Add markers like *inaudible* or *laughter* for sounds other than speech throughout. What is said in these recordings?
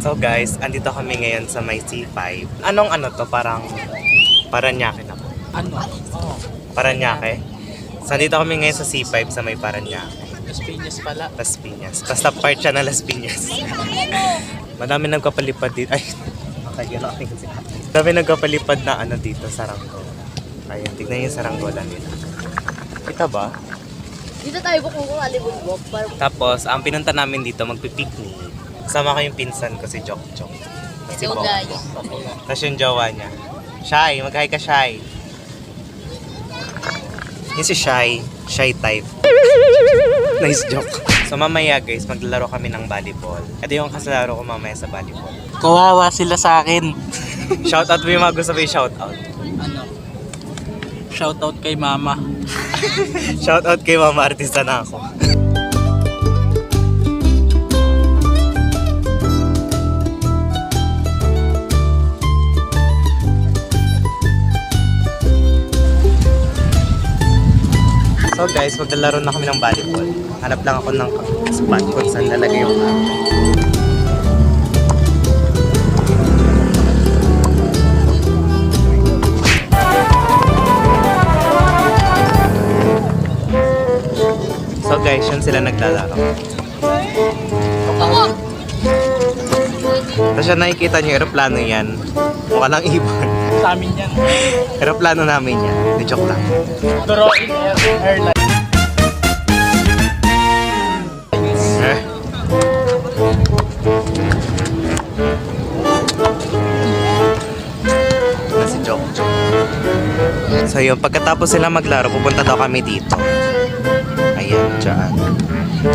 So guys, andito kami ngayon sa may C5. Anong ano to? Parang Paranaque na po. Ano? Oo. Paranaque? So andito kami ngayon sa C5 sa may Paranaque. Las Piñas pala. Las Piñas. Basta part siya ng Las Piñas. *laughs* Madami nagkapalipad dito. Ay, nakagano ako kasi. Madami nagkapalipad na ano dito, saranggola. Ayan, tignan yung saranggola nila. Kita ba? Dito tayo kukuha alibugbog para Tapos, ang pinunta namin dito, magpipiknik. Kasama ko yung pinsan ko, si Jok Jok. Si Hello, Bong. guys. Tapos yung jowa niya. Shy, mag-hi ka Shy. Yung si Shy, Shy type. nice joke. So mamaya guys, maglalaro kami ng volleyball. Ito yung kasalaro ko mamaya sa volleyball. Kawawa sila sa akin. Shoutout mo yung mga gusto mo yung shoutout. Ano? Shoutout kay mama. *laughs* Shoutout kay Mama Artista na ako. So guys, maglalaro na kami ng volleyball. Hanap lang ako ng spot kung saan lalagay yung ako. So guys, yun sila naglalaro. Tapos siya nakikita niyo, aeroplano yan. Mukha lang ibon. Sa amin yan. Aeroplano namin yan. Di joke lang. Pero in air, airline. Eh. Na si Jok Jok. So yun, pagkatapos sila maglaro, pupunta daw kami dito. Ayan, dyan.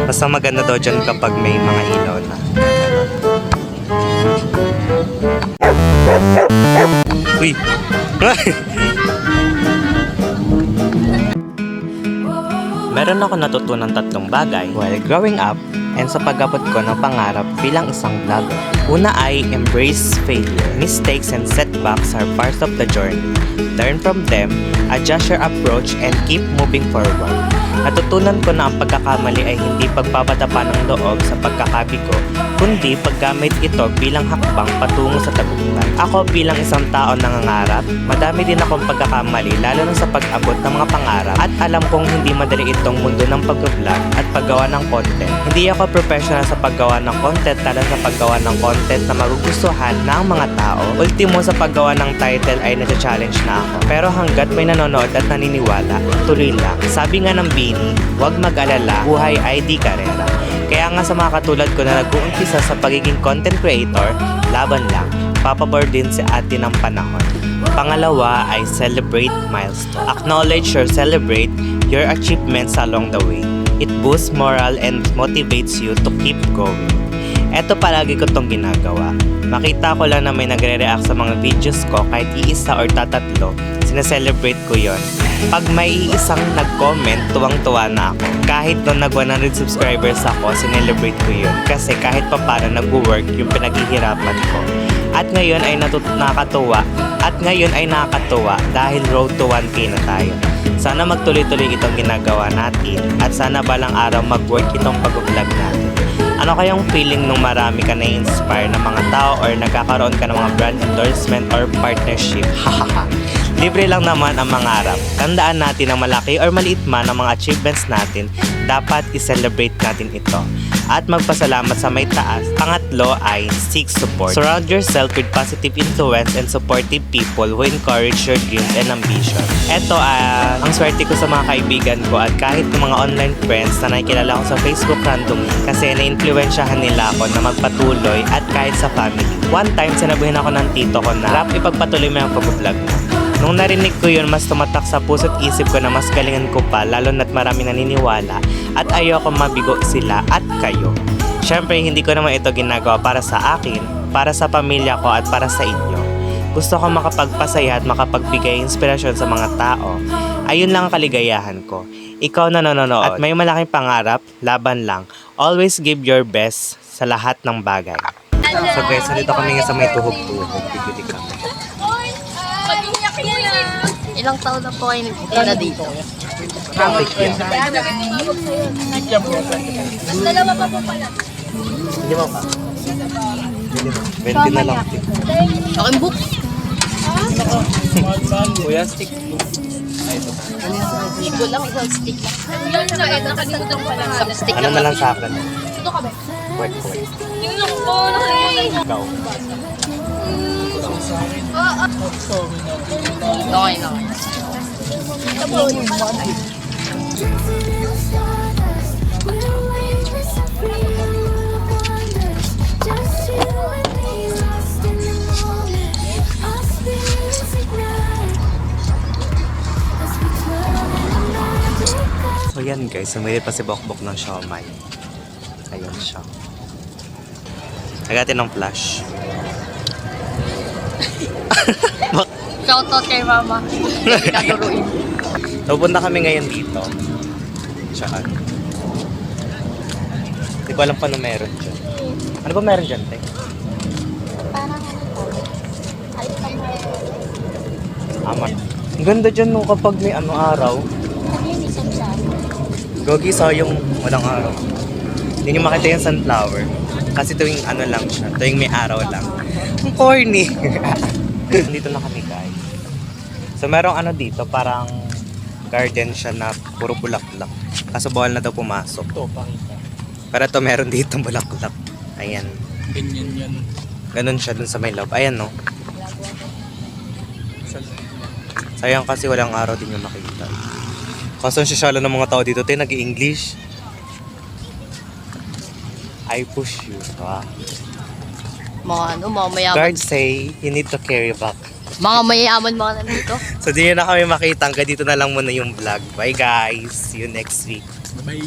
Basta maganda daw dyan kapag may mga ilaw na. Uy! Meron ako natutunan tatlong bagay while growing up and sa pag-abot ko ng pangarap bilang isang vlogger. Una ay embrace failure. Mistakes and setbacks are parts of the journey. Learn from them, adjust your approach, and keep moving forward. Natutunan ko na ang pagkakamali ay hindi pagpapadapa ng loob sa pagkakabigo, kundi paggamit ito bilang hakbang patungo sa tagumpay. Ako bilang isang tao nangangarap, madami din akong pagkakamali lalo na sa pag-abot ng mga pangarap at alam kong hindi madali itong mundo ng pag-vlog at paggawa ng content. Hindi ako professional sa paggawa ng content lalo sa paggawa ng content na magugustuhan ng mga tao. Ultimo sa paggawa ng title ay nasa-challenge na ako. Pero hanggat may nanonood at naniniwala, tuloy lang. Sabi nga ng Bini, huwag mag-alala, buhay ay di karera. Kaya nga sa mga katulad ko na nag-uumpisa sa pagiging content creator, laban lang. Papabor din si ate ng panahon. Pangalawa ay celebrate milestone. Acknowledge or celebrate your achievements along the way. It boosts morale and motivates you to keep going. Eto palagi ko tong ginagawa. Makita ko lang na may nagre-react sa mga videos ko kahit iisa or tatatlo, sineselebrate ko yon. Pag may isang nag-comment, tuwang-tuwa na ako. Kahit nung nag 100 subscribers ako, sinelebrate ko yun. Kasi kahit pa paano nag-work yung pinaghihirapan ko. At ngayon ay natut nakakatuwa. At ngayon ay nakakatuwa dahil road to 1K na tayo. Sana magtuloy-tuloy itong ginagawa natin at sana balang araw mag-work itong pag-vlog natin. Ano kayang feeling nung marami ka na-inspire ng mga tao or nagkakaroon ka ng mga brand endorsement or partnership? *laughs* Hahaha. Libre lang naman ang mangarap. Tandaan natin na malaki or maliit man ang mga achievements natin, dapat i-celebrate natin ito. At magpasalamat sa may taas. Pangatlo ay seek support. Surround yourself with positive influence and supportive people who encourage your dreams and ambition. Ito ah, ang swerte ko sa mga kaibigan ko at kahit ng mga online friends na nakikilala ko sa Facebook randomly kasi na-influensyahan nila ako na magpatuloy at kahit sa family. One time, sinabihin ako ng tito ko na rap ipagpatuloy mo yung pag-vlog mo. Nung narinig ko yun, mas tumatak sa puso't isip ko na mas galingan ko pa lalo na't marami naniniwala at ayoko mabigo sila at kayo. Siyempre, hindi ko naman ito ginagawa para sa akin, para sa pamilya ko at para sa inyo. Gusto ko makapagpasaya at makapagbigay inspirasyon sa mga tao. Ayun lang ang kaligayahan ko. Ikaw na nanonood at may malaking pangarap, laban lang. Always give your best sa lahat ng bagay. So guys, nandito kami nga sa may tuhog-tuhog. Bibili kami. Ilang taon na po kayo nagtitira dito? Traffic yan. Mas dalawa pa po pala. Hindi mo pa. 20 na lang. Aking book. Kuya, stick. Ligo lang, isang stick lang. Ko lang. Ano na lang sa akin? Ito kami. Wait, wait. Yung lang po, nakalimutan ko. Ikaw. Okay na. The magic So yan guys, sumili pa si Bokbok ng siomay. Ayun siya. Agatin ng flash. *laughs* Shoutout kay mama. *laughs* Hindi ka duruin. Pupunta kami ngayon dito. Saan? Hindi ko alam pa na meron dyan. Ano ba meron dyan? Parang ano? Ay, Aman. Ang ganda dyan no kapag may ano araw. Ano? Gogi sa yung walang araw. Hindi nyo makita yung sunflower. Kasi tuwing ano lang siya, tuwing may araw lang. Ang corny. *laughs* dito na kami guys. So merong ano dito, parang garden siya na puro bulaklak. Kaso bawal na daw pumasok. Ito, pakita. Pero ito meron dito bulaklak. Ayan. Ganyan yan. Ganun siya dun sa may love. Ayan no. Sa Sayang kasi walang araw din yung makita. Kaso ang sisyala ng mga tao dito, tayo nag-English. I push you. Wow. Mga ano, mga mayaman. Guards say, you need to carry back. Mga mayaman mga nandito. *laughs* So, di nyo na kami makita. Hanggang dito na lang muna yung vlog. Bye guys. See you next week. Bye.